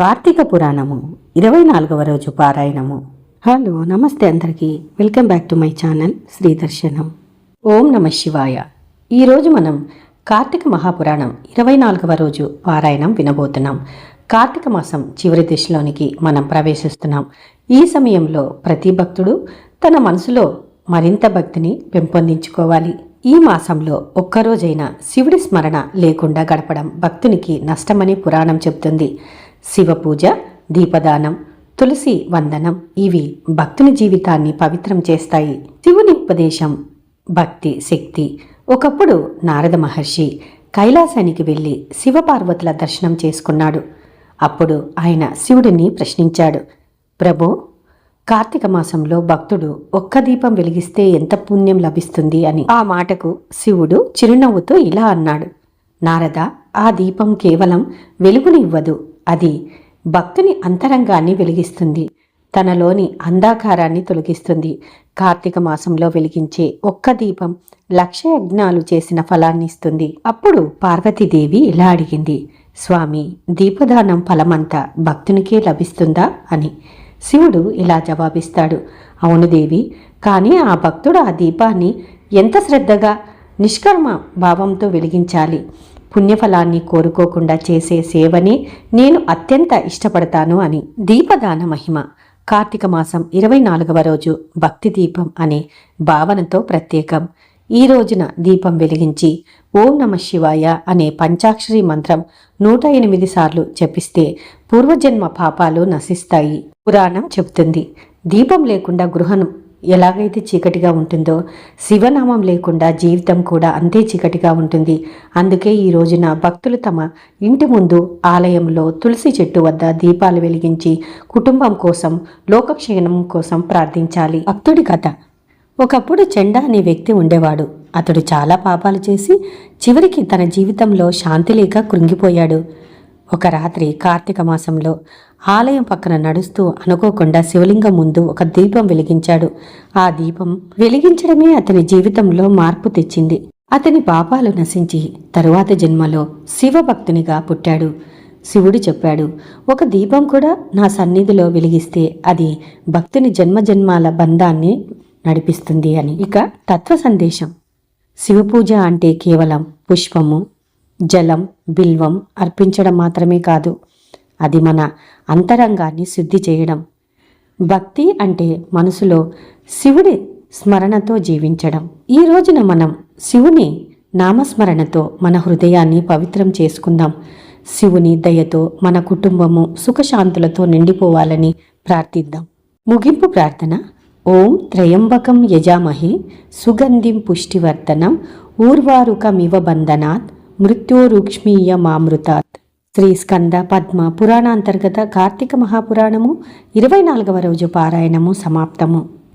కార్తీక పురాణము ఇరవై నాలుగవ రోజు పారాయణము. హలో నమస్తే అందరికీ. Welcome back to my channel Sri Darshanam ఓం నమ శివాయ. ఈరోజు మనం కార్తీక మహాపురాణం ఇరవై నాలుగవ రోజు పారాయణం వినబోతున్నాం. కార్తీక మాసం చివరి దిశలోనికి మనం ప్రవేశిస్తున్నాం. ఈ సమయంలో ప్రతి భక్తుడు తన మనసులో మరింత భక్తిని పెంపొందించుకోవాలి. ఈ మాసంలో ఒక్కరోజైనా శివుడి స్మరణ లేకుండా గడపడం భక్తునికి నష్టమని పురాణం చెబుతుంది. శివపూజ దీపదానం తులసి వందనం ఇవి భక్తుని జీవితాన్ని పవిత్రం చేస్తాయి. శివుని ఉపదేశం భక్తి శక్తి. ఒకప్పుడు నారద మహర్షి కైలాసానికి వెళ్ళి శివపార్వతుల దర్శనం చేసుకున్నాడు. అప్పుడు ఆయన శివుడిని ప్రశ్నించాడు. ప్రభు కార్తీక మాసంలో భక్తుడు ఒక్క దీపం వెలిగిస్తే ఎంత పుణ్యం లభిస్తుంది అని. ఆ మాటకు శివుడు చిరునవ్వుతో ఇలా అన్నాడు. నారద ఆ దీపం కేవలం వెలుగుని ఇవ్వదు అది భక్తుని అంతరంగాన్ని వెలిగిస్తుంది. తనలోని అంధాకారాన్ని తొలగిస్తుంది. కార్తీక మాసంలో వెలిగించే ఒక్క దీపం లక్ష యజ్ఞాలు చేసిన ఫలాన్ని ఇస్తుంది. అప్పుడు పార్వతీదేవి ఇలా అడిగింది. స్వామి దీపదానం ఫలమంతా భక్తునికే లభిస్తుందా? అని. శివుడు ఇలా జవాబిస్తాడు. అవును దేవి కానీ ఆ భక్తుడు ఆ దీపాన్ని ఎంత శ్రద్ధగా నిష్కర్మ భావంతో వెలిగించాలి. పుణ్యఫలాన్ని కోరుకోకుండా చేసే సేవనే నేను అత్యంత ఇష్టపడతాను అని. దీపదాన మహిమ. కార్తీక మాసం ఇరవై నాలుగవ రోజు భక్తి దీపం అనే భావనతో ప్రత్యేకం. ఈ రోజున దీపం వెలిగించి ఓం నమ శివాయ అనే పంచాక్షరి మంత్రం నూట ఎనిమిది సార్లు జపిస్తే పూర్వజన్మ పాపాలు నశిస్తాయి. పురాణం చెబుతుంది. దీపం లేకుండా గృహను ఎలాగైతే చీకటిగా ఉంటుందో శివనామం లేకుండా జీవితం కూడా అంతే చీకటిగా ఉంటుంది. అందుకే ఈ రోజున భక్తులు తమ ఇంటి ముందు ఆలయంలో తులసి చెట్టు వద్ద దీపాలు వెలిగించి కుటుంబం కోసం లోకక్షేమం కోసం ప్రార్థించాలి. భక్తుడి కథ. ఒకప్పుడు చెండా అనే వ్యక్తి ఉండేవాడు. అతడు చాలా పాపాలు చేసి చివరికి తన జీవితంలో శాంతి లేక కృంగిపోయాడు. ఒక రాత్రి కార్తీక మాసంలో ఆలయం పక్కన నడుస్తూ అనుకోకుండా శివలింగం ముందు ఒక దీపం వెలిగించాడు. ఆ దీపం వెలిగించడమే అతని జీవితంలో మార్పు తెచ్చింది. అతని పాపాలు నశించి తరువాత జన్మలో శివభక్తునిగా పుట్టాడు. శివుడు చెప్పాడు ఒక దీపం కూడా నా సన్నిధిలో వెలిగిస్తే అది భక్తుని జన్మజన్మాల బంధాన్ని నడిపిస్తుంది అని. ఇక తత్వ సందేశం. శివపూజ అంటే కేవలం పుష్పము జలం బిల్వం అర్పించడం మాత్రమే కాదు. అది మన అంతరంగాన్ని శుద్ధి చేయడం. భక్తి అంటే మనసులో శివుడి స్మరణతో జీవించడం. ఈ రోజున మనం శివుని నామస్మరణతో మన హృదయాన్ని పవిత్రం చేసుకుందాం. శివుని దయతో మన కుటుంబము సుఖశాంతులతో నిండిపోవాలని ప్రార్థిద్దాం. ముగింపు ప్రార్థన. ఓం త్రయంబకం యజామహే సుగంధిం పుష్టివర్ధనం ఊర్వారుకమివ బంధనాత్ మృత్యోరుక్ష్మీయ మామృతాత్ శ్రీ స్కంద పద్మ పురాణాంతర్గత కార్తీక మహాపురాణము ఇరవై నాలుగవ రోజు పారాయణము సమాప్తము.